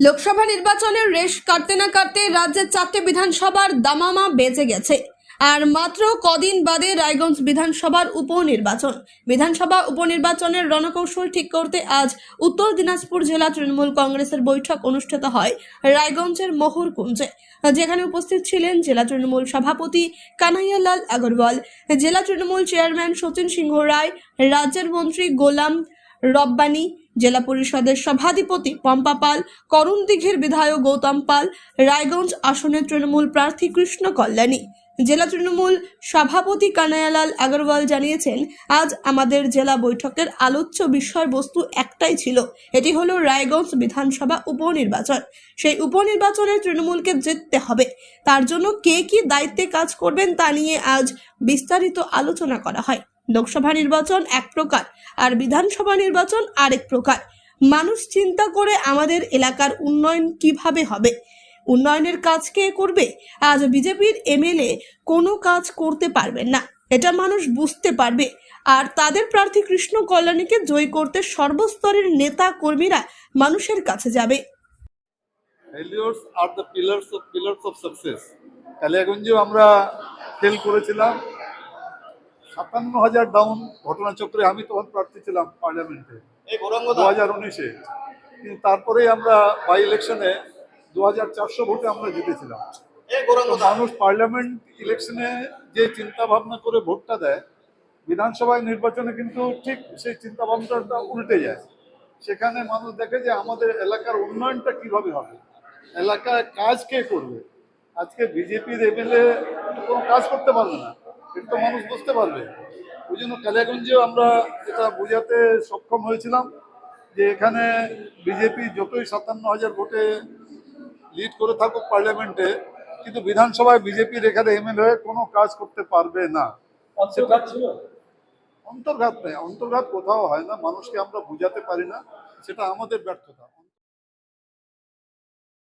লোকসভা নির্বাচনের রেশ কাটতে না কাটতে রাজ্যের চারটে বিধানসভার দামামা বেজে গেছে। আর মাত্র কদিন বাদে রায়গঞ্জ বিধানসভার উপনির্বাচন। বিধানসভা উপনির্বাচনের রণকৌশল ঠিক করতে আজ উত্তর দিনাজপুর জেলা তৃণমূল কংগ্রেসের বৈঠক অনুষ্ঠিত হয় রায়গঞ্জের মোহরকুঞ্জে যেখানে উপস্থিত ছিলেন জেলা তৃণমূল সভাপতি কানাইয়ালাল আগরওয়াল, জেলা তৃণমূল চেয়ারম্যান সচিন সিংহ রায়, রাজ্যের মন্ত্রী গোলাম রব্বানী, জেলা পরিষদের সভাধিপতি পম্পা পাল করণদিঘির বিধায়ক গৌতম পাল, রায়গঞ্জ আসনের তৃণমূল প্রার্থী কৃষ্ণ কল্যাণী। জেলা তৃণমূল সভাপতি কানায়ালাল আগরওয়াল জানিয়েছেন, আজ আমাদের জেলা বৈঠকের আলোচ্য বিষয়বস্তু একটাই ছিল, এটি হলো রায়গঞ্জ বিধানসভা উপনির্বাচন। সেই উপনির্বাচনে তৃণমূলকে জিততে হবে। তার জন্য কে কি দায়িত্বে কাজ করবেন তা নিয়ে আজ বিস্তারিত আলোচনা করা হয়। লোকসভা নির্বাচন এক প্রকার, আর বিধানসভা নির্বাচন আরেক প্রকার। মানুষ চিন্তা করে আমাদের এলাকার উন্নয়ন কীভাবে হবে? উন্নয়নের কাজ কে করবে? আজ বিজেপির এমএলএ কোনো কাজ করতে পারবেন না। এটা মানুষ বুঝতে পারবে। আর তাদের প্রার্থী কৃষ্ণ কল্যাণীকে জয় করতে সর্বস্তরের নেতা কর্মীরা মানুষের কাছে যাবে। Failures are the pillars of pillars of success. কালিয়াগঞ্জেও আমরা ফেল করেছিলাম। সাতান্ন হাজার ডাউন ঘটনাচক্রে আমি তখন প্রার্থী ছিলাম পার্লামেন্টে দু হাজার উনিশে। কিন্তু তারপরে আমরা বাই ইলেকশনে দু হাজার চারশো ভোটে আমরা জিতেছিলাম। মানুষ পার্লামেন্ট ইলেকশনে যে চিন্তা ভাবনা করে ভোটটা দেয় বিধানসভায় নির্বাচনে কিন্তু ঠিক সেই চিন্তা ভাবনাটা উল্টে যায়। সেখানে মানুষ দেখে যে আমাদের এলাকার উন্নয়নটা কীভাবে হবে এলাকায় কাজ কে করবে? আজকে বিজেপির এমএলএ কোনো কাজ করতে পারবে না। এটা তো মানুষ বুঝতে পারবে। ওই জন্য কালিয়াগঞ্জেও আমরা এটা বোঝাতে সক্ষম হয়েছিলাম যে এখানে বিজেপি যতই সাতান্ন হাজার ভোটে লিড করে থাকুক পার্লামেন্টে কিন্তু বিধানসভায় বিজেপির এখানে এমএলএ কোনো কাজ করতে পারবে না। অন্তর্ঘাত অন্তর্ঘাত নেই। অন্তর্ঘাত কোথাও হয় না। মানুষকে আমরা বুঝাতে পারি না। সেটা আমাদের ব্যর্থতা।